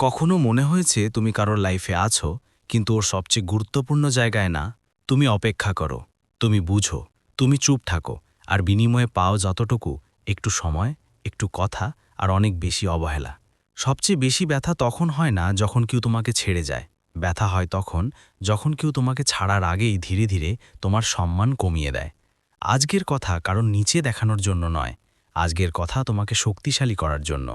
কখনো মনে হয়েছে তুমি কারোর লাইফে আছো, কিন্তু ওর সবচেয়ে গুরুত্বপূর্ণ জায়গায় না। তুমি অপেক্ষা করো, তুমি বুঝো, তুমি চুপ থাকো, আর বিনিময়ে পাও যতটুকু, একটু সময়, একটু কথা, আর অনেক বেশি অবহেলা। সবচেয়ে বেশি ব্যথা তখন হয় না যখন কেউ তোমাকে ছেড়ে যায়। ব্যথা হয় তখন যখন কেউ তোমাকে ছাড়ার আগেই ধীরে ধীরে তোমার সম্মান কমিয়ে দেয়। আজকের কথা কারণ নিচে দেখানোর জন্য নয়। আজকের কথা তোমাকে শক্তিশালী করার জন্য।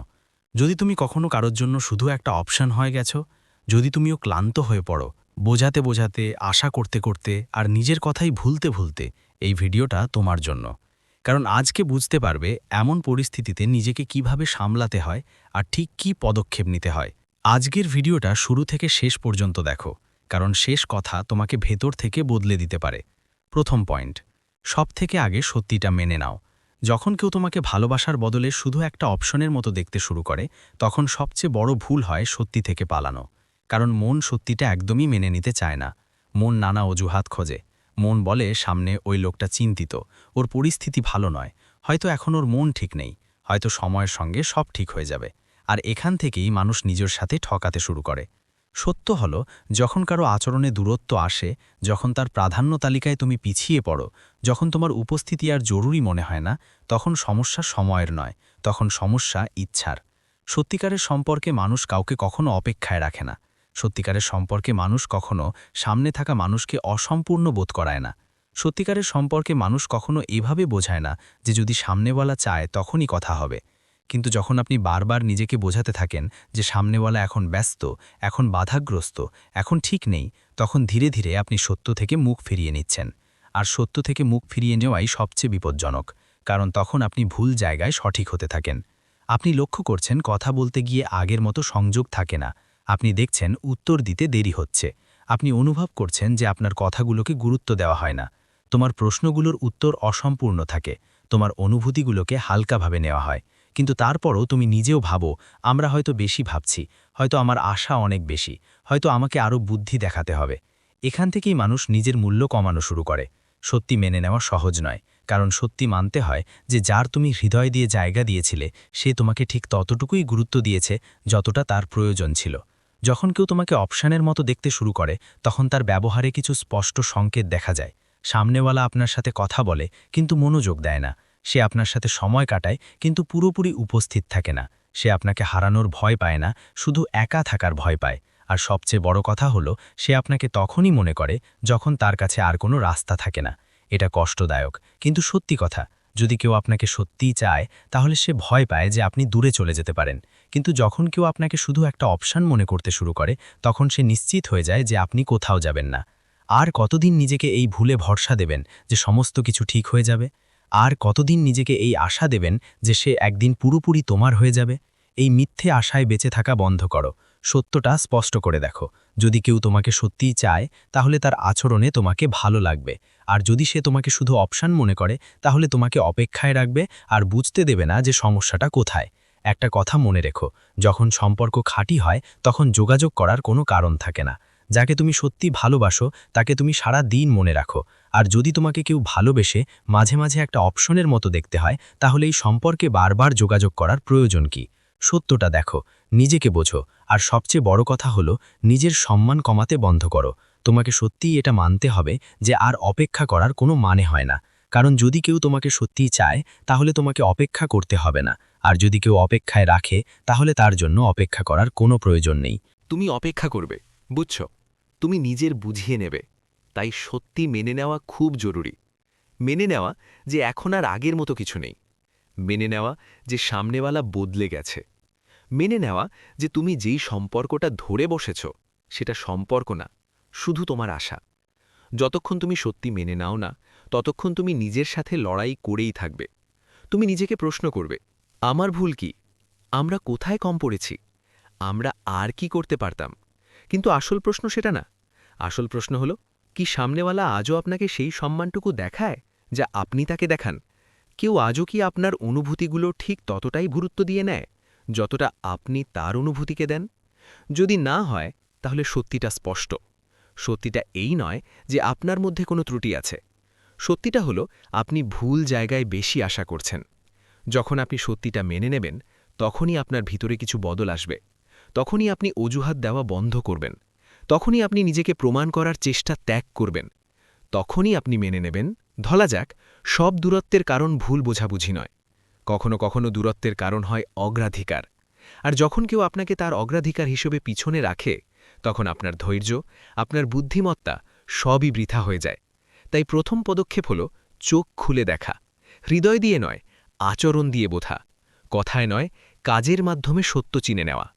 যদি তুমি কখনো কারোর জন্য শুধু একটা অপশন হয়ে গেছো, যদি তুমিও ক্লান্ত হয়ে পড়ো, বোঝাতে বোঝাতে, আশা করতে করতে, আর নিজের কথাই ভুলতে ভুলতে এই ভিডিওটা তোমার জন্য। কারণ আজকে বুঝতে পারবে এমন পরিস্থিতিতে নিজেকে কীভাবে সামলাতে হয় আর ঠিক কি পদক্ষেপ নিতে হয়। আজকের ভিডিওটা শুরু থেকে শেষ পর্যন্ত দেখো, কারণ শেষ কথা তোমাকে ভেতর থেকে বদলে দিতে পারে। প্রথম পয়েন্ট সব থেকে আগে সত্যিটা মেনে নাও। যখন কেউ তোমাকে ভালোবাসার বদলে শুধু একটা অপশনের মতো দেখতে শুরু করে, তখন সবচেয়ে বড় ভুল হয় সত্যি থেকে পালানো। কারণ মন সত্যিটা একদমই মেনে নিতে চায় না। মন নানা অজুহাত খোঁজে। মন বলে সামনে ওই লোকটা চিন্তিত। ওর পরিস্থিতি ভালো নয়। হয়তো এখন ওর মন ঠিক নেই। হয়তো সময়ের সঙ্গে সব ঠিক হয়ে যাবে। আর এখান থেকেই মানুষ নিজের সাথে ঠকাতে শুরু করে। সত্য হলো, যখন কারও আচরণে দূরত্ব আসে, যখন তার প্রাধান্য তালিকায় তুমি পিছিয়ে পড়ো, যখন তোমার উপস্থিতি আর জরুরি মনে হয় না তখন সমস্যা সময়ের নয়, তখন সমস্যা ইচ্ছার। সত্যিকারের সম্পর্কে মানুষ কাউকে কখনো অপেক্ষায় রাখে না। সত্যিকারের সম্পর্কে মানুষ কখনো সামনে থাকা মানুষকে অসম্পূর্ণ বোধ করায় না। সত্যিকারের সম্পর্কে মানুষ কখনো এভাবে বোঝায় না যে যদি সামনেওয়ালা চায় তখনই কথা হবে। কিন্তু যখন আপনি বারবার নিজেকে বোঝাতে থাকেন যে সামনেওয়ালা এখন ব্যস্ত, এখন বাধাগ্রস্ত, এখন ঠিক নেই, তখন ধীরে ধীরে আপনি সত্য থেকে মুখ ফিরিয়ে নিচ্ছেন। আর সত্য থেকে মুখ ফিরিয়ে নেওয়াই সবচেয়ে বিপজ্জনক। কারণ তখন আপনি ভুল জায়গায় সঠিক হতে থাকেন। আপনি লক্ষ্য করছেন কথা বলতে গিয়ে আগের মতো সংযোগ থাকে না। আপনি দেখছেন উত্তর দিতে দেরি হচ্ছে। আপনি অনুভব করছেন যে আপনার কথাগুলোকে গুরুত্ব দেওয়া হয় না। তোমার প্রশ্নগুলোর উত্তর অসম্পূর্ণ থাকে। তোমার অনুভূতিগুলোকে হালকাভাবে নেওয়া হয়। কিন্তু তারপরও তুমি নিজেও ভাবো, আমরা হয়তো বেশি ভাবছি, হয়তো আমার আশা অনেক বেশি, হয়তো আমাকে আরও বুদ্ধি দেখাতে হবে। এখান থেকেই মানুষ নিজের মূল্য কমানো শুরু করে। সত্যি মেনে নেওয়া সহজ নয়। কারণ সত্যি মানতে হয় যে যার তুমি হৃদয় দিয়ে জায়গা দিয়েছিলে, সে তোমাকে ঠিক ততটুকুই গুরুত্ব দিয়েছে যতটা তার প্রয়োজন ছিল। যখন কেউ তোমাকে অপশানের মতো দেখতে শুরু করে, তখন তার ব্যবহারে কিছু স্পষ্ট সংকেত দেখা যায়। সামনেওয়ালা আপনার সাথে কথা বলে, কিন্তু মনোযোগ দেয় না। সে আপনার সাথে সময় কাটায়, কিন্তু পুরোপুরি উপস্থিত থাকে না। সে আপনাকে হারানোর ভয় পায় না, শুধু একা থাকার ভয় পায়। আর সবচেয়ে বড় কথা হলো, সে আপনাকে তখনই মনে করে, যখন তার কাছে আর কোনো রাস্তা থাকে না। এটা কষ্টদায়ক। কিন্তু সত্যি কথা, যদি কেউ আপনাকে সত্যিই চায়, তাহলে সে ভয় পায় যে আপনি দূরে চলে যেতে পারেন। কিন্তু যখন কেউ আপনাকে শুধু একটা অপশান মনে করতে শুরু করে, তখন সে নিশ্চিত হয়ে যায় যে আপনি কোথাও যাবেন না। আর কতদিন নিজেকে এই ভুলে ভরসা দেবেন যে সমস্ত কিছু ঠিক হয়ে যাবে? আর কতদিন নিজেকে এই আশা দেবেন যে সে একদিন পুরোপুরি তোমার হয়ে যাবে? এই মিথ্যে আশায় বেঁচে থাকা বন্ধ করো। সত্যটা স্পষ্ট করে দেখো। যদি কেউ তোমাকে সত্যিই চায়, তাহলে তার আচরণে তোমাকে ভালো লাগবে। আর যদি সে তোমাকে শুধু অপশান মনে করে, তাহলে তোমাকে অপেক্ষায় রাখবে আর বুঝতে দেবে না যে সমস্যাটা কোথায়। একটা কথা মনে রেখো, যখন সম্পর্ক খাঁটি হয়, তখন যোগাযোগ করার কোনো কারণ থাকে না। যাকে তুমি সত্যি ভালোবাসো, তাকে তুমি সারা দিন মনে রাখো। আর যদি তোমাকে কেউ ভালোবেসে মাঝে মাঝে একটা অপশনের মতো দেখতে হয়, তাহলে এই সম্পর্কে বারবার যোগাযোগ করার প্রয়োজন কি? সত্যটা দেখো, নিজেকে বোঝো। আর সবচেয়ে বড় কথা হলো, নিজের সম্মান কমাতে বন্ধ করো। তোমাকে সত্যিই এটা মানতে হবে যে আর অপেক্ষা করার কোনো মানে হয় না। কারণ যদি কেউ তোমাকে সত্যিই চায়, তাহলে তোমাকে অপেক্ষা করতে হবে না। আর যদি কেউ অপেক্ষায় রাখে, তাহলে তার জন্য অপেক্ষা করার কোনো প্রয়োজন নেই। তুমি অপেক্ষা করবে, বুঝছ? তুমি নিজের বুঝিয়ে নেবে। তাই সত্যি মেনে নেওয়া খুব জরুরি। মেনে নেওয়া যে এখন আর আগের মতো কিছু নেই। মেনে নেওয়া যে সামনেওয়ালা বদলে গেছে। মেনে নেওয়া যে তুমি যেই সম্পর্কটা ধরে বসেছ, সেটা সম্পর্ক না, শুধু তোমার আশা। যতক্ষণ তুমি সত্যি মেনে নাও না, ততক্ষণ তুমি নিজের সাথে লড়াই করেই থাকবে। তুমি নিজেকে প্রশ্ন করবে, আমার ভুল কি? আমরা কোথায় কম পড়েছি? আমরা আর কি করতে পারতাম? কিন্তু আসল প্রশ্ন সেটা না। আসল প্রশ্ন হলো, কি সামনেওয়ালা আজও আপনাকে সেই সম্মানটুকু দেখায়, যা আপনি তাকে দেখান? কেউ আজও কি আপনার অনুভূতিগুলো ঠিক ততটাই গুরুত্ব দিয়ে নেয়, যতটা আপনি তার অনুভূতিকে দেন? যদি না হয়, তাহলে সত্যিটা স্পষ্ট। সত্যিটা এই নয় যে আপনার মধ্যে কোনো ত্রুটি আছে। সত্যিটা হলো, আপনি ভুল জায়গায় বেশি আশা করছেন। যখন আপনি সত্যিটা মেনে নেবেন, তখনই আপনার ভিতরে কিছু বদল আসবে। তখনই আপনি অজুহাত দেওয়া বন্ধ করবেন। তখনই আপনি নিজেকে প্রমাণ করার চেষ্টা ত্যাগ করবেন। তখনই আপনি মেনে নেবেন ধলা যাক, সব দূরত্বের কারণ ভুল বোঝাবুঝি নয়। কখনো কখনো দূরত্বের কারণ হয় অগ্রাধিকার। আর যখন কেউ আপনাকে তার অগ্রাধিকার হিসেবে পিছনে রাখে, তখন আপনার ধৈর্য, আপনার বুদ্ধিমত্তা সবই বৃথা হয়ে যায়। তাই প্রথম পদক্ষেপ হল চোখ খুলে দেখা। হৃদয় দিয়ে নয়, আচরণ দিয়ে বোধা কথায় নয়, কাজের মাধ্যমে সত্য চিনে নেওয়া।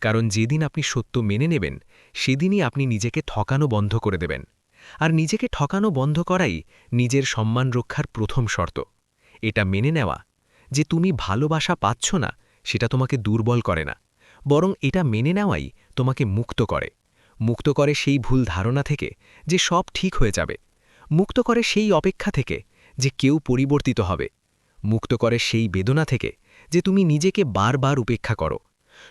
কারণ যেদিন আপনি সত্য মেনে নেবেন, সেদিনই আপনি নিজেকে ঠকানো বন্ধ করে দেবেন। আর নিজেকে ঠকানো বন্ধ করাই নিজের সম্মান রক্ষার প্রথম শর্ত। এটা মেনে নেওয়া, যে তুমি ভালোবাসা পাচ্ছ না, সেটা তোমাকে দুর্বল করে না। বরং এটা মেনে নেওয়াই তোমাকে মুক্ত করে। মুক্ত করে সেই ভুল ধারণা থেকে যে সব ঠিক হয়ে যাবে। মুক্ত করে সেই অপেক্ষা থেকে যে কেউ পরিবর্তিত হবে। মুক্ত করে সেই বেদনা থেকে যে তুমি নিজেকে বারবার উপেক্ষা করো।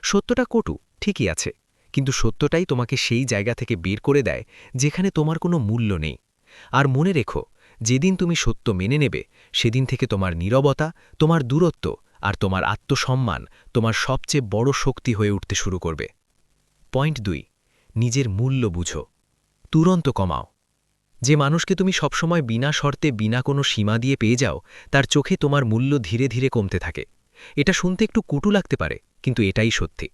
সত্যটা কটু, ঠিকই আছে। কিন্তু সত্যটাই তোমাকে সেই জায়গা থেকে বের করে দেয় যেখানে তোমার কোনো মূল্য নেই। আর মনে রেখো, যেদিন তুমি সত্য মেনে নেবে, সেদিন থেকে তোমার নীরবতা, তোমার দূরত্ব আর তোমার আত্মসম্মান তোমার সবচেয়ে বড় শক্তি হয়ে উঠতে শুরু করবে। পয়েন্ট দুই, নিজের মূল্য বুঝো। তুরন্ত কমাও। যে মানুষকে তুমি সবসময় বিনা শর্তে, বিনা কোনো সীমা দিয়ে পেয়ে যাও, তার চোখে তোমার মূল্য ধীরে ধীরে কমতে থাকে। এটা শুনতে একটু কুটু লাগতে পারে, কিন্তু এটাই সত্যি।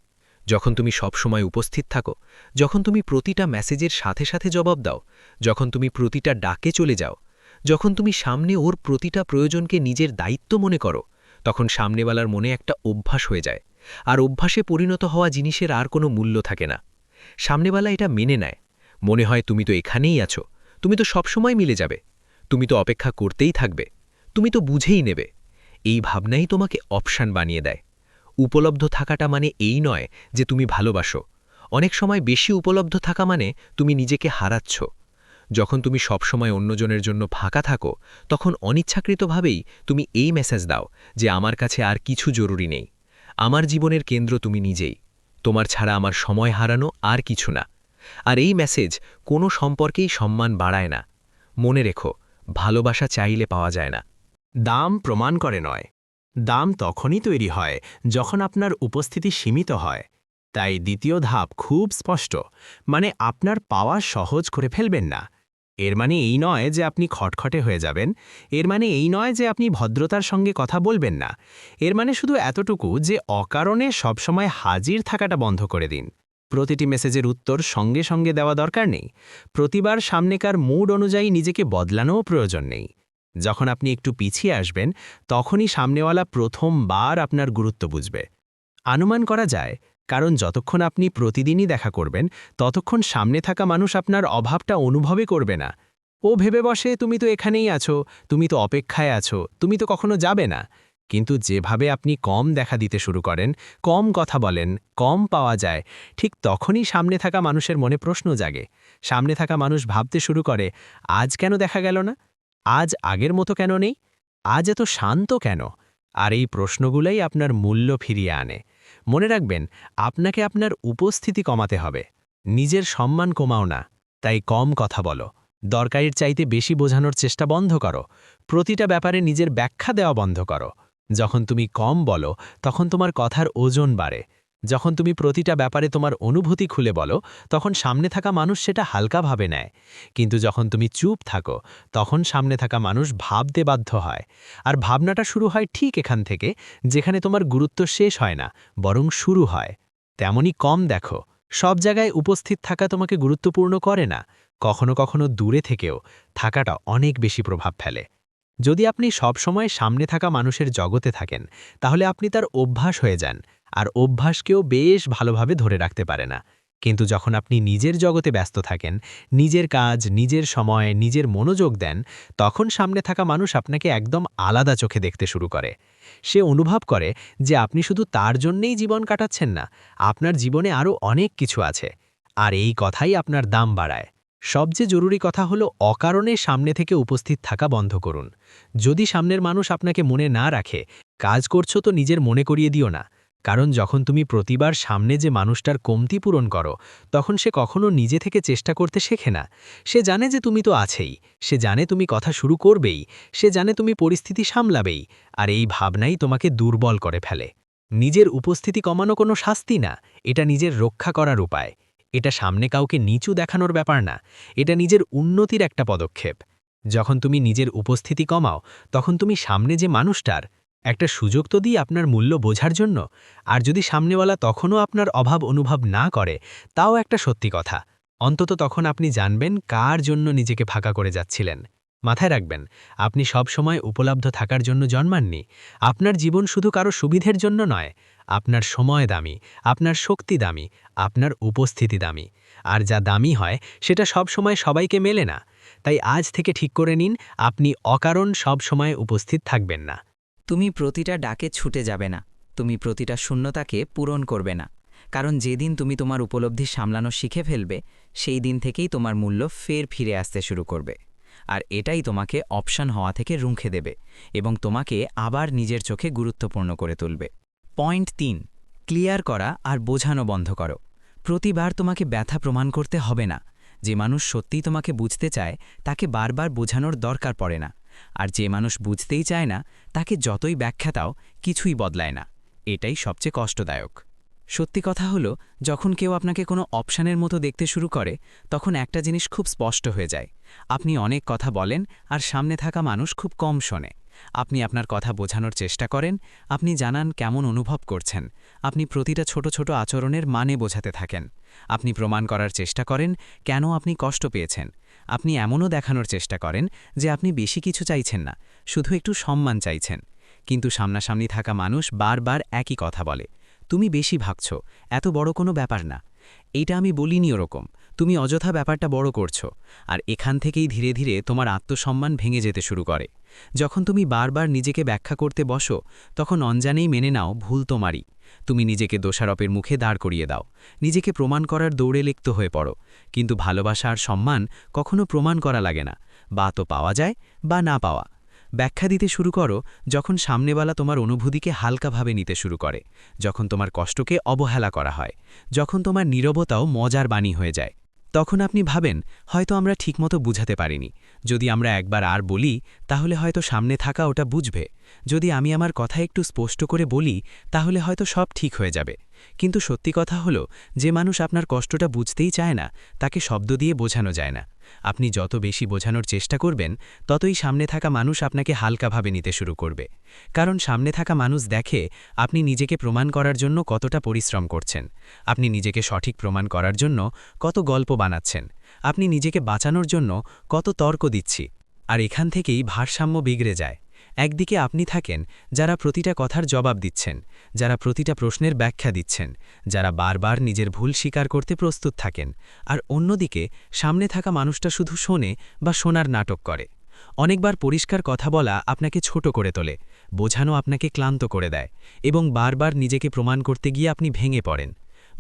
যখন তুমি সবসময় উপস্থিত থাকো, যখন তুমি প্রতিটা মেসেজের সাথে সাথে জবাব দাও, যখন তুমি প্রতিটা ডাকে চলে যাও, যখন তুমি সামনে ওর প্রতিটা প্রয়োজনকে নিজের দায়িত্ব মনে করো, তখন সামনেওয়ালার মনে একটা অভ্যাস হয়ে যায়। আর অভ্যাসে পরিণত হওয়া জিনিসের আর কোনো মূল্য থাকে না। সামনেওয়ালা এটা মেনে নেয়। মনে হয় তুমি তো এখানেই আছো, তুমি তো সবসময় মিলে যাবে, তুমি তো অপেক্ষা করতেই থাকবে, তুমি তো বুঝেই নেবে। এই ভাবনাই তোমাকে অপশান বানিয়ে দেয়। উপলব্ধ থাকাটা মানে এই নয় যে তুমি ভালোবাসো। অনেক সময় বেশি উপলব্ধ থাকা মানে তুমি নিজেকে হারাচ্ছ। যখন তুমি সবসময় অন্যজনের জন্য ফাঁকা থাকো, তখন অনিচ্ছাকৃতভাবেই তুমি এই মেসেজ দাও যে আমার কাছে আর কিছু জরুরি নেই। আমার জীবনের কেন্দ্র তুমি নিজেই। তোমার ছাড়া আমার সময় হারানো আর কিছু না। আর এই মেসেজ কোনো সম্পর্কেই সম্মান বাড়ায় না। মনে রেখো, ভালোবাসা চাইলে পাওয়া যায় না। দাম প্রমাণ করে নয়। দাম তখনই তৈরি হয় যখন আপনার উপস্থিতি সীমিত হয়। তাই দ্বিতীয় ধাপ খুব স্পষ্ট মানে আপনার পাওয়া সহজ করে ফেলবেন না। এর মানে এই নয় যে আপনি খটখটে হয়ে যাবেন, এর মানে এই নয় যে আপনি ভদ্রতার সঙ্গে কথা বলবেন না। এর মানে শুধু এতটুকু যে অকারণে সবসময় হাজির থাকাটা বন্ধ করে দিন। প্রতিটি মেসেজের উত্তর সঙ্গে সঙ্গে দেওয়া দরকার নেই। প্রতিবার সামনেকার মুড অনুযায়ী নিজেকে বদলানোও প্রয়োজন নেই। যখন আপনি একটু পিছিয়ে আসবেন, তখনই সামনেওয়ালা প্রথমবার আপনার গুরুত্ব বুঝবে। অনুমান করা যায়, কারণ যতক্ষণ আপনি প্রতিদিনই দেখা করবেন, ততক্ষণ সামনে থাকা মানুষ আপনার অভাবটা অনুভবে করবে না। ও ভেবে বসে, তুমি তো এখানেই আছো, তুমি তো অপেক্ষায় আছো, তুমি তো কখনো যাবে না। কিন্তু যেভাবে আপনি কম দেখা দিতে শুরু করেন, কম কথা বলেন, কম পাওয়া যায়, ঠিক তখনই সামনে থাকা মানুষের মনে প্রশ্ন জাগে। সামনে থাকা মানুষ ভাবতে শুরু করে, আজ কেন দেখা গেল না? আজ আগের মতো কেন নেই? আজ এত শান্ত কেন? আর এই প্রশ্নগুলাই আপনার মূল্য ফিরিয়ে আনে। মনে রাখবেন, আপনাকে আপনার উপস্থিতি কমাতে হবে। নিজের সম্মান কমাও না। তাই কম কথা বলো। দরকারের চাইতে বেশি বোঝানোর চেষ্টা বন্ধ করো। প্রতিটা ব্যাপারে নিজের ব্যাখ্যা দেওয়া বন্ধ করো। যখন তুমি কম বলো, তখন তোমার কথার ওজন বাড়ে। যখন তুমি প্রতিটা ব্যাপারে তোমার অনুভূতি খুলে বলো, তখন সামনে থাকা মানুষ সেটা হালকাভাবে নেয়। কিন্তু যখন তুমি চুপ থাকো, তখন সামনে থাকা মানুষ ভাবতে বাধ্য হয়। আর ভাবনাটা শুরু হয় ঠিক এখান থেকে, যেখানে তোমার গুরুত্ব শেষ হয় না, বরং শুরু হয়। তেমনি কম দেখো, সব জায়গায় উপস্থিত থাকা তোমাকে গুরুত্বপূর্ণ করে না, কখনো কখনো দূরে থেকেও থাকাটা অনেক বেশি প্রভাব ফেলে। যদি আপনি সবসময় সামনে থাকা মানুষের জগতে থাকেন, তাহলে আপনি তার অভ্যাস হয়ে যান আর অভ্যাসকেও বেশ ভালোভাবে ধরে রাখতে পারে না। কিন্তু যখন আপনি নিজের জগতে ব্যস্ত থাকেন, নিজের কাজ, নিজের সময়, নিজের মনোযোগ দেন, তখন সামনে থাকা মানুষ আপনাকে একদম আলাদা চোখে দেখতে শুরু করে। সে অনুভব করে যে আপনি শুধু তার জন্যেই জীবন কাটাচ্ছেন না, আপনার জীবনে আরও অনেক কিছু আছে। আর এই কথাই আপনার দাম বাড়ায়। সবচেয়ে জরুরি কথা হলো অকারণে সামনে থেকে উপস্থিত থাকা বন্ধ করুন। যদি সামনের মানুষ আপনাকে মনে না রাখে, কাজ করছ তো নিজের মনে করিয়ে দিও না। কারণ যখন তুমি প্রতিবার সামনে যে মানুষটার কমতি পূরণ করো, তখন সে কখনো নিজে থেকে চেষ্টা করতে শেখে না। সে জানে যে তুমি তো আছেই, সে জানে তুমি কথা শুরু করবেই, সে জানে তুমি পরিস্থিতি সামলাবেই, আর এই ভাবনাই তোমাকে দুর্বল করে ফেলে। নিজের উপস্থিতি কমানো কোনো শাস্তি না, এটা নিজের রক্ষা করার উপায়। এটা সামনে কাউকে নিচু দেখানোর ব্যাপার না, এটা নিজের উন্নতির একটা পদক্ষেপ। যখন তুমি নিজের উপস্থিতি কমাও, তখন তুমি সামনে যে মানুষটার একটা সুযোগ তো দিই আপনার মূল্য বোঝার জন্য। আর যদি সামনেওয়ালা তখনও আপনার অভাব অনুভব না করে, তাও একটা সত্যি কথা। অন্তত তখন আপনি জানবেন কার জন্য নিজেকে ফাঁকা করে যাচ্ছিলেন। মাথায় রাখবেন, আপনি সব সময় উপলব্ধ থাকার জন্য জন্মাননি। আপনার জীবন শুধু কারও সুবিধের জন্য নয়। আপনার সময় দামি, আপনার শক্তি দামি, আপনার উপস্থিতি দামি। আর যা দামি হয়, সেটা সব সময় সবাইকে মেলে না। তাই আজ থেকে ঠিক করে নিন, আপনি অকারণ সব সময় উপস্থিত থাকবেন না। তুমি প্রতিটা ডাকে ছুটে যাবে না। তুমি প্রতিটা শূন্যতাকে পূরণ করবে না। কারণ যেদিন তুমি তোমার উপলব্ধি সামলানো শিখে ফেলবে, সেই দিন থেকেই তোমার মূল্য ফের ফিরে আসতে শুরু করবে। আর এটাই তোমাকে অপশন হওয়া থেকে রুখে দেবে এবং তোমাকে আবার নিজের চোখে গুরুত্বপূর্ণ করে তুলবে। পয়েন্ট তিন, ক্লিয়ার করা আর বোঝানো বন্ধ করো। প্রতিবার তোমাকে ব্যথা প্রমাণ করতে হবে না। যে মানুষ সত্যিই তোমাকে বুঝতে চায়, তাকে বারবার বোঝানোর দরকার পড়ে না। আর যে মানুষ বুঝতেই চায় না, তাকে যতই ব্যাখ্যা দাও, কিছুই বদলায় না। এটাই সবচেয়ে কষ্টদায়ক। সত্যি কথা হলো, যখন কেউ আপনাকে কোনো অপশানের মতো দেখতে শুরু করে, তখন একটা জিনিস খুব স্পষ্ট হয়ে যায়। আপনি অনেক কথা বলেন আর সামনে থাকা মানুষ খুব কম শোনে। আপনি আপনার কথা বোঝানোর চেষ্টা করেন, আপনি জানান কেমন অনুভব করছেন। আপনি প্রতিটা ছোট ছোট আচরণের মানে বোঝাতে থাকেন। আপনি প্রমাণ করার চেষ্টা করেন কেন আপনি কষ্ট পেয়েছেন। আপনি এমনও দেখানোর চেষ্টা করেন যে আপনি বেশি কিছু চাইছেন না, শুধু একটু সম্মান চাইছেন। কিন্তু সামনাসামনি থাকা মানুষ বারবার একই কথা বলে, তুমি বেশি ভাগছ এত বড় কোনো ব্যাপার না। এইটা আমি বলিনি ওরকম, তুমি অযথা ব্যাপারটা বড় করছ। আর এখান থেকেই ধীরে ধীরে তোমার আত্মসম্মান ভেঙে যেতে শুরু করে। যখন তুমি বারবার নিজেকে ব্যাখ্যা করতে বসো, তখন অনজানেই মেনে নাও ভুল তোমারই। তুমি নিজেকে দোষারোপের মুখে দাঁড় করিয়ে দাও। নিজেকে প্রমাণ করার দৌড়ে লিপ্ত হয়ে পড়ো। কিন্তু ভালোবাসা আর সম্মান কখনো প্রমাণ করা লাগে না। বা তো পাওয়া যায়, বা না পাওয়া। ব্যাখ্যা দিতে শুরু করো যখন সামনেওয়ালা তোমার অনুভূতিকে হালকাভাবে নিতে শুরু করে, যখন তোমার কষ্টকে অবহেলা করা হয়, যখন তোমার নীরবতাও মজার বাণী হয়ে যায়। তখন আপনি ভাবেন, হয়তো আমরা ঠিকমতো বুঝাতে পারিনি। যদি আমরা একবার আর বলি, তাহলে হয়তো সামনে থাকা ওটা বুঝবে। যদি আমি আমার কথা একটু স্পষ্ট করে বলি, তাহলে হয়তো সব ঠিক হয়ে যাবে। কিন্তু সত্যি কথা হলো, যে মানুষ আপনার কষ্টটা বুঝতেই চায় না, তাকে শব্দ দিয়ে বোঝানো যায় না। আপনি যত বেশি বোঝানোর চেষ্টা করবেন, ততই সামনে থাকা মানুষ আপনাকে হালকাভাবে নিতে শুরু করবে। কারণ সামনে থাকা মানুষ দেখে আপনি নিজেকে প্রমাণ করার জন্য কতটা পরিশ্রম করছেন। আপনি নিজেকে সঠিক প্রমাণ করার জন্য কত গল্প বানাচ্ছেন। আপনি নিজেকে বাঁচানোর জন্য কত তর্ক দিচ্ছি। আর এখান থেকেই ভারসাম্য বিগড়ে যায়। একদিকে আপনি থাকেন, যারা প্রতিটা কথার জবাব দিচ্ছেন, যারা প্রতিটা প্রশ্নের ব্যাখ্যা দিচ্ছেন, যারা বারবার নিজের ভুল স্বীকার করতে প্রস্তুত থাকেন, আর অন্যদিকে সামনে থাকা মানুষটা শুধু শোনে বা শোনার নাটক করে। অনেকবার পরিষ্কার কথা বলা আপনাকে ছোট করে তোলে, বোঝানো আপনাকে ক্লান্ত করে দেয় এবং বারবার নিজেকে প্রমাণ করতে গিয়ে আপনি ভেঙে পড়েন।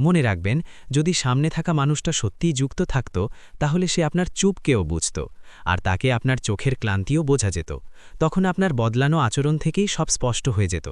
মনে রাখবেন, যদি সামনে থাকা মানুষটা সত্যিই যুক্ত থাকত, তাহলে সে আপনার চুপকেও বুঝত, আর তাকে আপনার চোখের ক্লান্তিও বোঝা যেত। তখন আপনার বদলানো আচরণ থেকেই সব স্পষ্ট হয়ে যেত।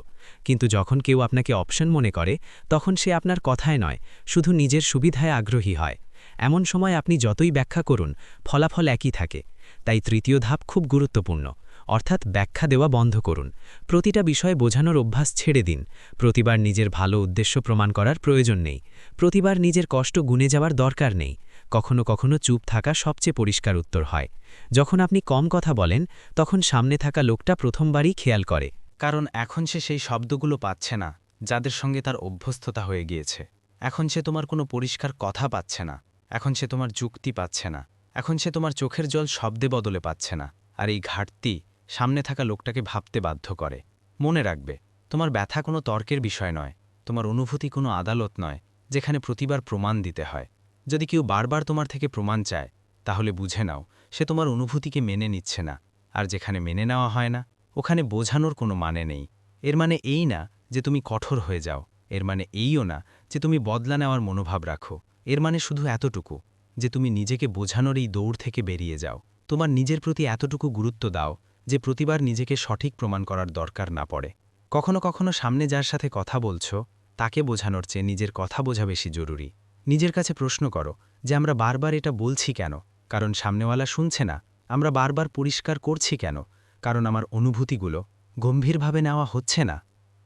কিন্তু যখন কেউ আপনাকে অপশন মনে করে, তখন সে আপনার কথায় নয়, শুধু নিজের সুবিধায় আগ্রহী হয়। এমন সময় আপনি যতই ব্যাখ্যা করুন, ফলাফল একই থাকে। তাই তৃতীয় ধাপ খুব গুরুত্বপূর্ণ, অর্থাৎ ব্যাখ্যা দেওয়া বন্ধ করুন। প্রতিটা বিষয়ে বোঝানোর অভ্যাস ছেড়ে দিন। প্রতিবার নিজের ভালো উদ্দেশ্য প্রমাণ করার প্রয়োজন নেই। প্রতিবার নিজের কষ্ট গুনে যাওয়ার দরকার নেই। কখনো কখনো চুপ থাকা সবচেয়ে পরিষ্কার উত্তর হয়। যখন আপনি কম কথা বলেন, তখন সামনে থাকা লোকটা প্রথমবারই খেয়াল করে। কারণ এখন সে সেই শব্দগুলো পাচ্ছে না, যাদের সঙ্গে তার অভ্যস্ততা হয়ে গিয়েছে। এখন সে তোমার কোনো পরিষ্কার কথা পাচ্ছে না। এখন সে তোমার যুক্তি পাচ্ছে না। এখন সে তোমার চোখের জল শব্দে বদলে পাচ্ছে না। আর এই ঘাটতি সামনে থাকা লোকটাকে ভাবতে বাধ্য করে। মনে রাখবে, তোমার ব্যথা কোনো তর্কের বিষয় নয়। তোমার অনুভূতি কোনো আদালত নয়। যেখানে প্রতিবার প্রমাণ দিতে হয়। যদি কেউ বারবার তোমার থেকে প্রমাণ চায়, তাহলে বুঝে নাও, সে তোমার অনুভূতিকে মেনে নিচ্ছে না। আর যেখানে মেনে নেওয়া হয় না, ওখানে বোঝানোর কোনো মানে নেই। এর মানে এই না যে তুমি কঠোর হয়ে যাও। এর মানে এইও না যে তুমি বদলা নেওয়ার মনোভাব রাখো। এর মানে শুধু এতটুকু যে তুমি নিজেকে বোঝানোর এই দৌড় থেকে বেরিয়ে যাও। তোমার নিজের প্রতি এতটুকু গুরুত্ব দাও যে প্রতিবার নিজেকে সঠিক প্রমাণ করার দরকার না পড়ে। কখনো কখনো সামনে যার সাথে কথা বলছো তাকে বোঝানোর চেয়ে নিজের কথা বোঝা বেশি জরুরি। নিজের কাছে প্রশ্ন করো যে আমরা বারবার এটা বলছি কেন? কারণ সামনেওয়ালা শুনছে না। আমরা বারবার পরিষ্কার করছি কেন? কারণ আমার অনুভূতিগুলো গম্ভীরভাবে নেওয়া হচ্ছে না।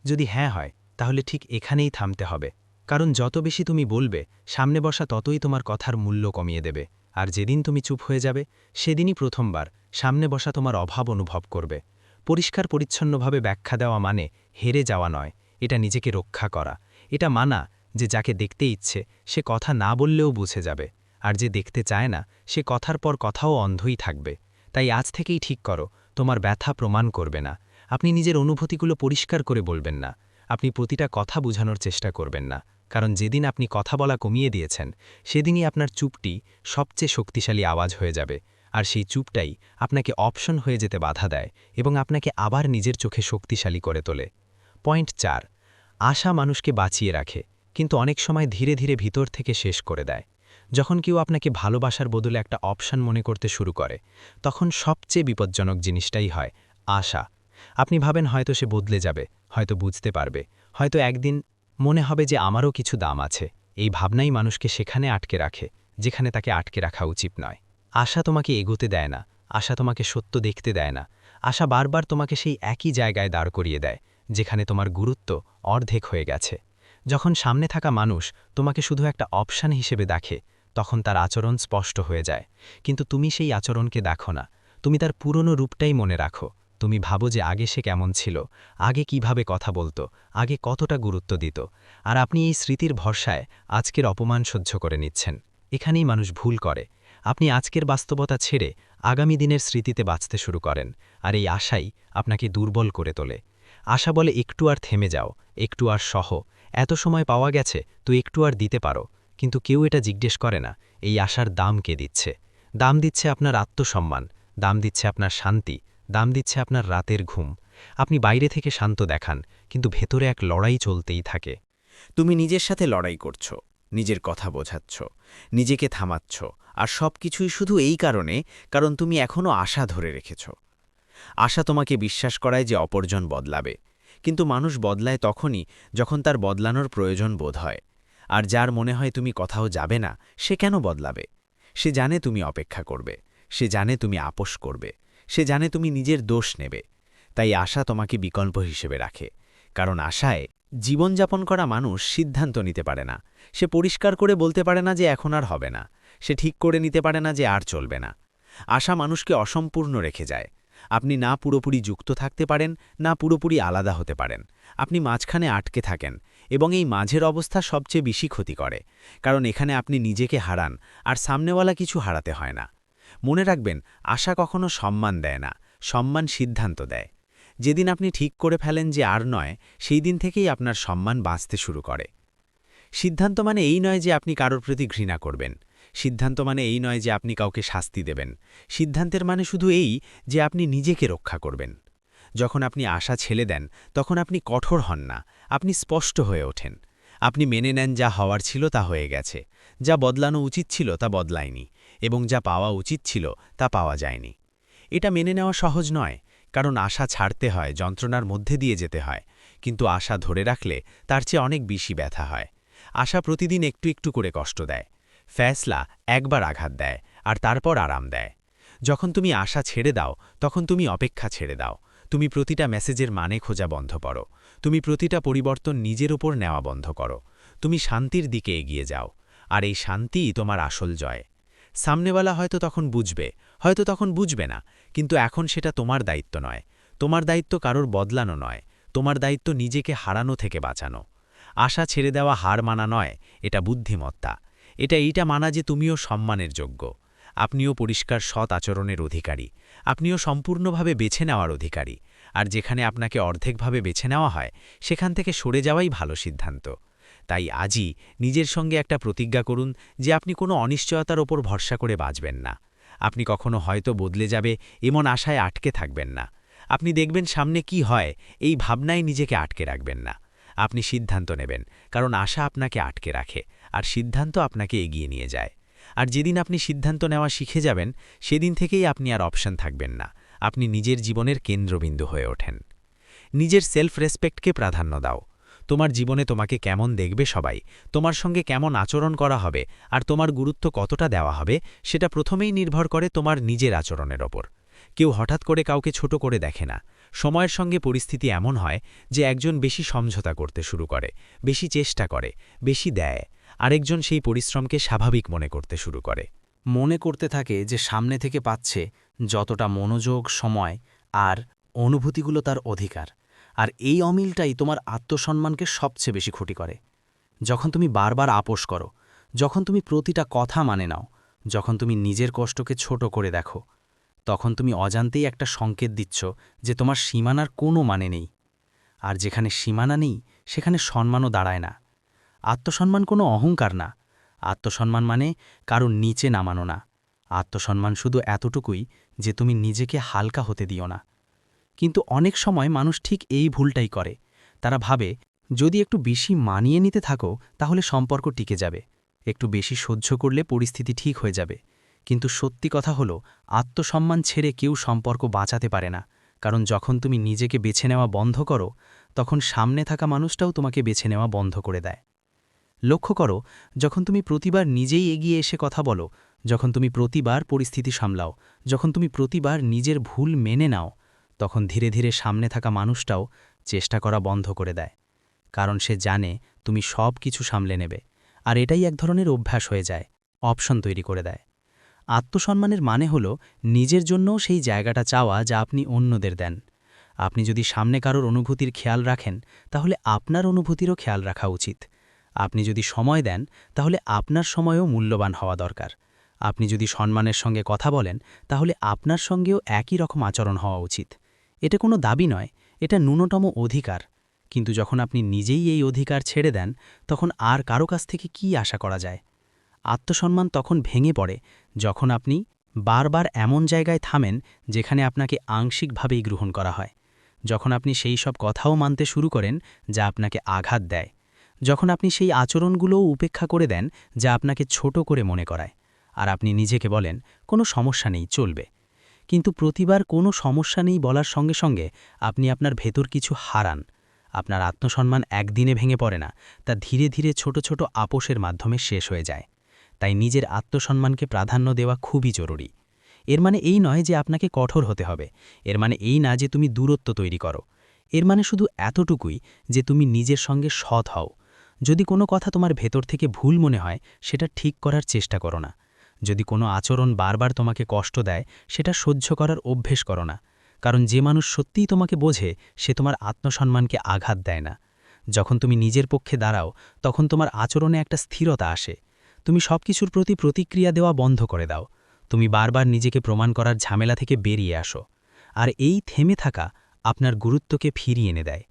যদি হ্যাঁ হয়, তাহলে ঠিক এখানেই থামতে হবে। কারণ যত বেশি তুমি বলবে, সামনে বসা ততই তোমার কথার মূল্য কমিয়ে দেবে। আর যেদিন তুমি চুপ হয়ে যাবে, সেদিনই প্রথমবার সামনে বসা তোমার অভাব অনুভব করবে। পরিষ্কার পরিচ্ছন্নভাবে ব্যাখ্যা দেওয়া মানে হেরে যাওয়া নয়। এটা নিজেকে রক্ষা করা। এটা মানা যে যাকে দেখতে ইচ্ছে, সে কথা না বললেও বুঝে যাবে। আর যে দেখতে চায় না, সে কথার পর কথাও অন্ধই থাকবে। তাই আজ থেকেই ঠিক করো, তোমার ব্যথা প্রমাণ করবে না। আপনি নিজের অনুভূতিগুলো পরিষ্কার করে বলবেন না। আপনি প্রতিটা কথা বোঝানোর চেষ্টা করবেন না। কারণ যেদিন আপনি কথা বলা কমিয়ে দিয়েছেন, সেদিনই আপনার চুপটি সবচেয়ে শক্তিশালী আওয়াজ হয়ে যাবে। আর সেই চুপটাই আপনাকে অপশন হয়ে যেতে বাধা দেয় এবং আপনাকে আবার নিজের চোখে শক্তিশালী করে তোলে। পয়েন্ট চার আশা মানুষকে বাঁচিয়ে রাখে, কিন্তু অনেক সময় ধীরে ধীরে ভিতর থেকে শেষ করে দেয়। যখন কেউ আপনাকে ভালোবাসার বদলে একটা অপশন মনে করতে শুরু করে, তখন সবচেয়ে বিপজ্জনক জিনিসটাই হয় আশা। আপনি ভাবেন হয়তো সে বদলে যাবে, হয়তো বুঝতে পারবে, হয়তো একদিন মনে হবে যে আমারও কিছু দাম আছে। এই ভাবনাই মানুষকে সেখানে আটকে রাখে, যেখানে তাকে আটকে রাখা উচিত নয়। আশা তোমাকে এগোতে দেয় না, আশা তোমাকে সত্য দেখতে দেয় না, আশা বারবার তোমাকে সেই একই জায়গায় দাঁড় করিয়ে দেয়। যেখানে তোমার গুরুত্ব অর্ধেক হয়ে গেছে। যখন সামনে থাকা মানুষ তোমাকে শুধু একটা অপশান হিসেবে দেখে, তখন তার আচরণ স্পষ্ট হয়ে যায়। কিন্তু তুমি সেই আচরণকে দেখো না। তুমি তার পুরনো রূপটাই মনে রাখো। তুমি ভাবো যে আগে সে কেমন ছিল, আগে কীভাবে কথা বলতো, আগে কতটা গুরুত্ব দিত। আর আপনি এই স্মৃতির ভরসায় আজকের অপমান সহ্য করে নিচ্ছেন। এখানেই মানুষ ভুল করে। আপনি আজকের বাস্তবতা ছেড়ে আগামী দিনের স্মৃতিতে বাঁচতে শুরু করেন। আর এই আশাই আপনাকে দুর্বল করে তোলে। আশা বলে একটু আর থেমে যাও, একটু আর সহ। এত সময় পাওয়া গেছে, তো একটু আর দিতে পারো। কিন্তু কেউ এটা জিজ্ঞেস করে না, এই আশার দাম কে দিচ্ছে? দাম দিচ্ছে আপনার আত্মসম্মান, দাম দিচ্ছে আপনার শান্তি, দাম দিচ্ছে আপনার রাতের ঘুম। আপনি বাইরে থেকে শান্ত দেখান, কিন্তু ভেতরে এক লড়াই চলতেই থাকে। তুমি নিজের সাথে লড়াই করছ, নিজের কথা বোঝাচ্ছ, নিজেকে থামাচ্ছ, আর সব কিছুই শুধু এই কারণে, কারণ তুমি এখনও আশা ধরে রেখেছ। আশা তোমাকে বিশ্বাস করায় যে অপরজন বদলাবে। কিন্তু মানুষ বদলায় তখনই যখন তার বদলানোর প্রয়োজন বোধ হয়। আর যার মনে হয় তুমি কোথাও যাবে না, সে কেন বদলাবে? সে জানে তুমি অপেক্ষা করবে। সে জানে তুমি আপোষ করবে। সে জানে তুমি নিজের দোষ নেবে। তাই আশা তোমাকে বিকল্প হিসেবে রাখে। কারণ আশায় জীবনযাপন করা মানুষ সিদ্ধান্ত নিতে পারে না। সে পরিষ্কার করে বলতে পারে না যে এখন আর হবে না। সে ঠিক করে নিতে পারে না যে আর চলবে না। আশা মানুষকে অসম্পূর্ণ রেখে যায়। আপনি না পুরোপুরি যুক্ত থাকতে পারেন, না পুরোপুরি আলাদা হতে পারেন। আপনি মাঝখানে আটকে থাকেন এবং এই মাঝের অবস্থা সবচেয়ে বেশি ক্ষতি করে, কারণ এখানে আপনি নিজেকে হারান আর সামনেওয়ালা কিছু হারাতে হয় না। মনে রাখবেন, আশা কখনো সম্মান দেয় না, সম্মান সিদ্ধান্ত দেয়। যেদিন আপনি ঠিক করে ফেলেন যে আর নয়, সেই দিন থেকেই আপনার সম্মান বাঁচতে শুরু করে। সিদ্ধান্ত মানে এই নয় যে আপনি কারোর প্রতি ঘৃণা করবেন। সিদ্ধান্ত মানে এই নয় যে আপনি কাউকে শাস্তি দেবেন। সিদ্ধান্তের মানে শুধু এই যে আপনি নিজেকে রক্ষা করবেন। যখন আপনি আশা ছেলে দেন, তখন আপনি কঠোর হন না, আপনি স্পষ্ট হয়ে ওঠেন। আপনি মেনে নেন যা হওয়ার ছিল তা হয়ে গেছে, যা বদলানো উচিত ছিল তা বদলায়নি, এবং যা পাওয়া উচিত ছিল তা পাওয়া যায়নি। এটা মেনে নেওয়া সহজ নয়, কারণ আশা ছাড়তে হয়, যন্ত্রণার মধ্যে দিয়ে যেতে হয়, কিন্তু আশা ধরে রাখলে তার চেয়ে অনেক বেশি ব্যথা হয়। আশা প্রতিদিন একটু একটু করে কষ্ট দেয়। ফ্যাসলা একবার আঘাত দেয় আর তারপর আরাম দেয়। যখন তুমি আশা ছেড়ে দাও, তখন তুমি অপেক্ষা ছেড়ে দাও। তুমি প্রতিটা মেসেজের মানে খোঁজা বন্ধ করো। তুমি প্রতিটা পরিবর্তন নিজের ওপর নেওয়া বন্ধ করো। তুমি শান্তির দিকে এগিয়ে যাও। আর এই শান্তিই তোমার আসল জয়। সামনেওয়ালা হয়তো তখন বুঝবে, হয়তো তখন বুঝবে না, কিন্তু এখন সেটা তোমার দায়িত্ব নয়। তোমার দায়িত্ব কারোর বদলানো নয়। তোমার দায়িত্ব নিজেকে হারানো থেকে বাঁচানো। আশা ছেড়ে দেওয়া হার মানা নয়, এটা বুদ্ধিমত্তা। এটা এইটা মানা যে তুমিও সম্মানের যোগ্য। আপনিও পরিষ্কার সৎ আচরণের অধিকারী। আপনিও সম্পূর্ণভাবে বেছে নেওয়ার অধিকারী। আর যেখানে আপনাকে অর্ধেকভাবে বেছে নেওয়া হয়, সেখান থেকে সরে যাওয়াই ভালো সিদ্ধান্ত। তাই আজই নিজের সঙ্গে একটা প্রতিজ্ঞা করুন যে আপনি কোনো অনিশ্চয়তার ওপর ভরসা করে বাঁচবেন না। আপনি কখনো হয়তো বদলে যাবে, এমন আশায় আটকে থাকবেন না। আপনি দেখবেন সামনে কি হয়, এই ভাবনায় নিজেকে আটকে রাখবেন না। আপনি সিদ্ধান্ত নেবেন, কারণ আশা আপনাকে আটকে রাখে। আর সিদ্ধান্ত আপনাকে এগিয়ে নিয়ে যায়। আর যেদিন আপনি সিদ্ধান্ত নেওয়া শিখে যাবেন, সেদিন থেকেই আপনি আর অপশন থাকবেন না। আপনি নিজের জীবনের কেন্দ্রবিন্দু হয়ে ওঠেন। নিজের সেলফ রেসপেক্টকে প্রাধান্য দাও। তোমার জীবনে তোমাকে কেমন দেখবে সবাই, তোমার সঙ্গে কেমন আচরণ করা হবে, আর তোমার গুরুত্ব কতটা দেওয়া হবে, সেটা প্রথমেই নির্ভর করে তোমার নিজের আচরণের ওপর। কেউ হঠাৎ করে কাউকে ছোট করে দেখে না। সময়ের সঙ্গে পরিস্থিতি এমন হয় যে একজন বেশি সমঝোতা করতে শুরু করে, বেশি চেষ্টা করে, বেশি দেয়। আরেকজন সেই পরিশ্রমকে স্বাভাবিক মনে করতে শুরু করে। মনে করতে থাকে যে সামনে থেকে পাচ্ছে যতটা মনোযোগ, সময় আর অনুভূতিগুলো তার অধিকার। আর এই অমিলটাই তোমার আত্মসম্মানকে সবচেয়ে বেশি ক্ষতি করে। যখন তুমি বারবার আপোষ করো, যখন তুমি প্রতিটা কথা মানে নাও, যখন তুমি নিজের কষ্টকে ছোট করে দেখো, তখন তুমি অজান্তেই একটা সংকেত দিচ্ছ যে তোমার সীমানার কোনো মানে নেই। আর যেখানে সীমানা নেই, সেখানে সম্মানও দাঁড়ায় না। আত্মসম্মান কোনো অহংকার না। আত্মসম্মান মানে কারও নিচে নামানো না। আত্মসম্মান শুধু এতটুকুই যে তুমি নিজেকে হালকা হতে দিও না। কিন্তু অনেক সময় মানুষ ঠিক এই ভুলটাই করে। তারা ভাবে, যদি একটু বেশি মানিয়ে নিতে থাকো, তাহলে সম্পর্ক টিকে যাবে। একটু বেশি সহ্য করলে পরিস্থিতি ঠিক হয়ে যাবে। কিন্তু সত্যি কথা হলো, আত্মসম্মান ছেড়ে কেউ সম্পর্ক বাঁচাতে পারে না। কারণ যখন তুমি নিজেকে বেছে নেওয়া বন্ধ করো, তখন সামনে থাকা মানুষটাও তোমাকে বেছে নেওয়া বন্ধ করে দেয়। লক্ষ্য করো, যখন তুমি প্রতিবার নিজেই এগিয়ে এসে কথা বলো, যখন তুমি প্রতিবার পরিস্থিতি সামলাও, যখন তুমি প্রতিবার নিজের ভুল মেনে নাও, তখন ধীরে ধীরে সামনে থাকা মানুষটাও চেষ্টা করা বন্ধ করে দেয়। কারণ সে জানে তুমি সব কিছু সামলে নেবে, আর এটাই এক ধরনের অভ্যাস হয়ে যায়, অপশন তৈরি করে দেয়। আত্মসম্মানের মানে হল নিজের জন্যও সেই জায়গাটা চাওয়া যা আপনি অন্যদের দেন। আপনি যদি সামনে কারোর অনুভূতির খেয়াল রাখেন, তাহলে আপনার অনুভূতিরও খেয়াল রাখা উচিত। আপনি যদি সময় দেন, তাহলে আপনার সময়ও মূল্যবান হওয়া দরকার। আপনি যদি সম্মানের সঙ্গে কথা বলেন, তাহলে আপনার সঙ্গেও একই রকম আচরণ হওয়া উচিত। এটা কোনো দাবি নয়, এটা ন্যূনতম অধিকার। কিন্তু যখন আপনি নিজেই এই অধিকার ছেড়ে দেন, তখন আর কারও কাছ থেকে কি আশা করা যায়? আত্মসম্মান তখন ভেঙে পড়ে, যখন আপনি বারবার এমন জায়গায় থামেন, যেখানে আপনাকে আংশিকভাবেই গ্রহণ করা হয়। যখন আপনি সেই সব কথাও মানতে শুরু করেন, যা আপনাকে আঘাত দেয়। যখন আপনি সেই আচরণগুলোও উপেক্ষা করে দেন, যা আপনাকে ছোট করে মনে করায়, আর আপনি নিজেকে বলেন, কোনো সমস্যা নেই, চলবে। কিন্তু প্রতিবার কোনো সমস্যা নেই বলার সঙ্গে সঙ্গে আপনি আপনার ভেতর কিছু হারান। আপনার আত্মসম্মান একদিনে ভেঙে পড়ে না, তা ধীরে ধীরে ছোট ছোট আপোষের মাধ্যমে শেষ হয়ে যায়। তাই নিজের আত্মসম্মানকে প্রাধান্য দেওয়া খুবই জরুরি। এর মানে এই নয় যে আপনাকে কঠোর হতে হবে। এর মানে এই না যে তুমি দূরত্ব তৈরি করো। এর মানে শুধু এতটুকুই যে তুমি নিজের সঙ্গে সৎ হও। যদি কোনো কথা তোমার ভেতর থেকে ভুল মনে হয়, সেটা ঠিক করার চেষ্টা করো না। যদি কোনো আচরণ বারবার তোমাকে কষ্ট দেয়, সেটা সহ্য করার অভ্যেস করো না। কারণ যে মানুষ সত্যিই তোমাকে বোঝে, সে তোমার আত্মসম্মানকে আঘাত দেয় না। যখন তুমি নিজের পক্ষে দাঁড়াও, তখন তোমার আচরণে একটা স্থিরতা আসে। তুমি সব কিছুর প্রতি প্রতিক্রিয়া দেওয়া বন্ধ করে দাও। তুমি বারবার নিজেকে প্রমাণ করার ঝামেলা থেকে বেরিয়ে আসো। আর এই থেমে থাকা আপনার গুরুত্বকে ফিরিয়ে এনে দেয়।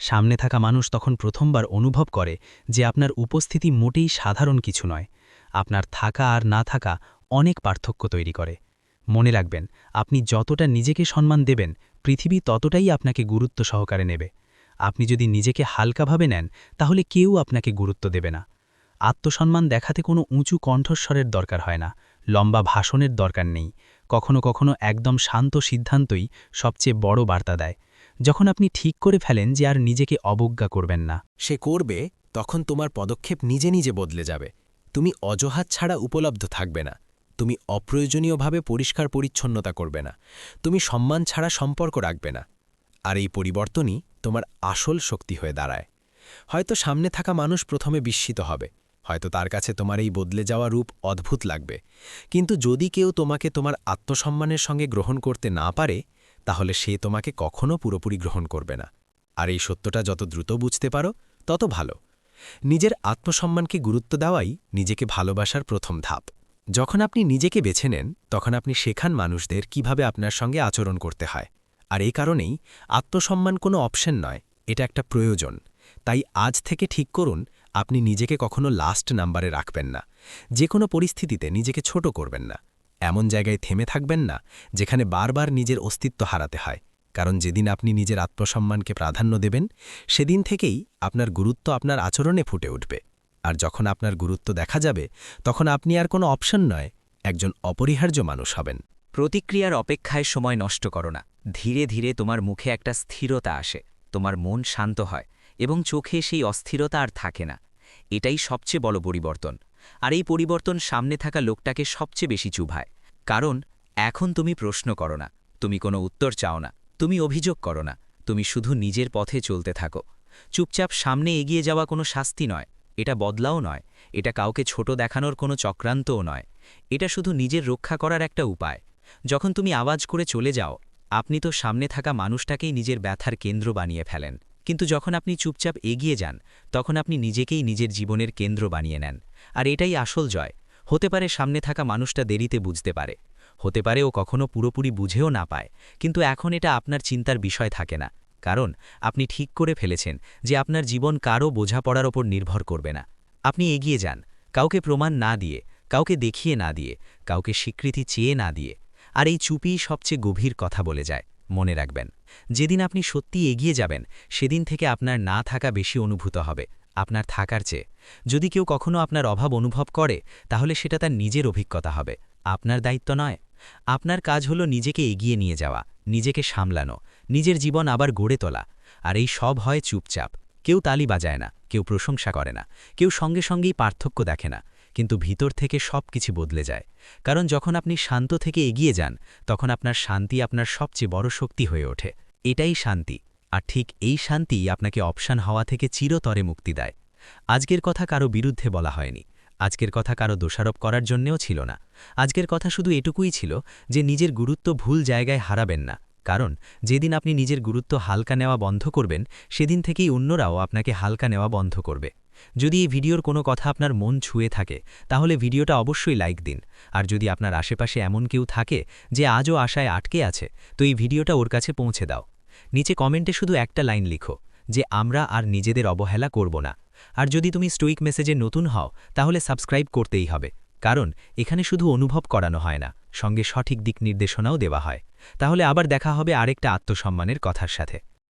সামনে থাকা মানুষ তখন প্রথমবার অনুভব করে যে আপনার উপস্থিতি মোটেই সাধারণ কিছু নয়। আপনার থাকা আর না থাকা অনেক পার্থক্য তৈরি করে। মনে রাখবেন, আপনি যতটা নিজেকে সম্মান দেবেন, পৃথিবী ততটাই আপনাকে গুরুত্ব সহকারে নেবে। আপনি যদি নিজেকে হালকাভাবে নেন, তাহলে কেউ আপনাকে গুরুত্ব দেবে না। আত্মসম্মান দেখাতে কোনো উঁচু কণ্ঠস্বরের দরকার হয় না, লম্বা ভাষণের দরকার নেই। কখনো কখনো একদম শান্ত সিদ্ধান্তই সবচেয়ে বড় বার্তা দেয়। যখন আপনি ঠিক করে ফেলেন যে আর নিজেকে অবজ্ঞা করবেন না। সে করবে, তখন তোমার পদক্ষেপ নিজে নিজে বদলে যাবে। তুমি অজহাত ছাড়া উপলব্ধ থাকবে না। তুমি অপ্রয়োজনীয়ভাবে পরিষ্কার পরিচ্ছন্নতা করবে না। তুমি সম্মান ছাড়া সম্পর্ক রাখবে না। আর এই পরিবর্তনই তোমার আসল শক্তি হয়ে দাঁড়ায়। হয়তো সামনে থাকা মানুষ প্রথমে বিস্মিত হবে। হয়তো তার কাছে তোমার এই বদলে যাওয়া রূপ অদ্ভুত লাগবে। কিন্তু যদি কেউ তোমাকে তোমার আত্মসম্মানের সঙ্গে গ্রহণ করতে না পারে তাহলে সে তোমাকে কখনো পুরোপুরি গ্রহণ করবে না। আর এই সত্যটা যত দ্রুত বুঝতে পারো, তত ভালো। নিজের আত্মসম্মানকে গুরুত্ব দেওয়াই নিজেকে ভালোবাসার প্রথম ধাপ। যখন আপনি নিজেকে বেছে নেন, তখন আপনি শেখান মানুষদের কীভাবে আপনার সঙ্গে আচরণ করতে হয়। আর এই কারণেই আত্মসম্মান কোনো অপশন নয়, এটা একটা প্রয়োজন। তাই আজ থেকে ঠিক করুন, আপনি নিজেকে কখনো লাস্ট নাম্বারে রাখবেন না। যে কোনো পরিস্থিতিতে নিজেকে ছোট করবেন না। এমন জায়গায় থেমে থাকবেন না যেখানে বারবার নিজের অস্তিত্ব হারাতে হয়। কারণ যেদিন আপনি নিজের আত্মসম্মানকে প্রাধান্য দেবেন, সেদিন থেকেই আপনার গুরুত্ব আপনার আচরণে ফুটে উঠবে। আর যখন আপনার গুরুত্ব দেখা যাবে, তখন আপনি আর কোনো অপশন নয়, একজন অপরিহার্য মানুষ হবেন। প্রতিক্রিয়ার অপেক্ষায় সময় নষ্ট করো না। ধীরে ধীরে তোমার মুখে একটা স্থিরতা আসে, তোমার মন শান্ত হয় এবং চোখে সেই অস্থিরতা আর থাকে না। এটাই সবচেয়ে বড় পরিবর্তন। আর এই পরিবর্তন সামনে থাকা লোকটাকে সবচেয়ে বেশি চুভায়। কারণ, এখন তুমি প্রশ্ন করো না, তুমি কোনো উত্তর চাও না, তুমি অভিযোগ করো না, তুমি শুধু নিজের পথে চলতে থাকো। চুপচাপ সামনে এগিয়ে যাওয়া কোনো শাস্তি নয়, এটা বদলাও নয়, এটা কাউকে ছোট দেখানোর কোনো চক্রান্তও নয়, এটা শুধু নিজের রক্ষা করার একটা উপায়। যখন তুমি আওয়াজ করে চলে যাও, আপনি তো সামনে থাকা মানুষটাকেই নিজের ব্যথার কেন্দ্র বানিয়ে ফেলেন। কিন্তু যখন আপনি চুপচাপ এগিয়ে যান, তখন আপনি নিজেকেই নিজের জীবনের কেন্দ্র বানিয়ে নেন। আর এটাই আসল জয়। হতে পারে সামনে থাকা মানুষটা দেরিতে বুঝতে পারে। হতে পারে ও কখনো পুরোপুরি বুঝেও না পায়। কিন্তু এখন এটা আপনার চিন্তার বিষয় থাকে না। কারণ, আপনি ঠিক করে ফেলেছেন যে আপনার জীবন কারও বোঝাপড়ার ওপর নির্ভর করবে না। আপনি এগিয়ে যান। কাউকে প্রমাণ না দিয়ে, কাউকে দেখিয়ে না দিয়ে, কাউকে স্বীকৃতি চেয়ে না দিয়ে। আর এই চুপিই সবচেয়ে গভীর কথা বলে যায়। মনে রাখবেন। যেদিন আপনি সত্যি এগিয়ে যাবেন, সেদিন থেকে আপনার না থাকা বেশি অনুভূত হবে, আপনার থাকার চেয়ে। যদি কেউ কখনো আপনার অভাব অনুভব করে, তাহলে সেটা তার নিজের অভিজ্ঞতা হবে, আপনার দায়িত্ব নয়। আপনার কাজ হলো নিজেকে এগিয়ে নিয়ে যাওয়া, নিজেকে সামলানো, নিজের জীবন আবার গড়ে তোলা। আর এই সব হয় চুপচাপ। কেউ তালি বাজায় না, কেউ প্রশংসা করে না, কেউ সঙ্গে সঙ্গেই পার্থক্য দেখে না। কিন্তু ভিতর থেকে সব কিছু বদলে যায়। কারণ যখন আপনি শান্ত থেকে এগিয়ে যান, তখন আপনার শান্তি আপনার সবচেয়ে বড় শক্তি হয়ে ওঠে। এটাই শান্তি। আর ঠিক এই শান্তি আপনাকে অপশান হওয়া থেকে চিরতরে মুক্তি দেয়। আজকের কথা কারও বিরুদ্ধে বলা হয়নি। আজকের কথা কারও দোষারোপ করার জন্যেও ছিল না। আজকের কথা শুধু এটুকুই ছিল যে নিজের গুরুত্ব ভুল জায়গায় হারাবেন না। কারণ যেদিন আপনি নিজের গুরুত্ব হালকা নেওয়া বন্ধ করবেন, সেদিন থেকেই অন্যরাও আপনাকে হালকা নেওয়া বন্ধ করবে। যদি এই ভিডিওর কোনো কথা আপনার মন ছুঁয়ে থাকে, তাহলে ভিডিওটা অবশ্যই লাইক দিন। আর যদি আপনার আশেপাশে এমন কেউ থাকে যে আজও আশায় আটকে আছে, তো এই ভিডিওটা ওর কাছে পৌঁছে দাও। নিচে কমেন্টে শুধু একটা লাইন লিখো, যে আমরা আর নিজেদের অবহেলা করব না। আর যদি তুমি স্টোইক মেসেজে নতুন হও, তাহলে সাবস্ক্রাইব করতেই হবে। কারণ এখানে শুধু অনুভব করানো হয় না, সঙ্গে সঠিক দিক নির্দেশনাও দেওয়া হয়। তাহলে আবার দেখা হবে আরেকটা আত্মসম্মানের কথার সাথে।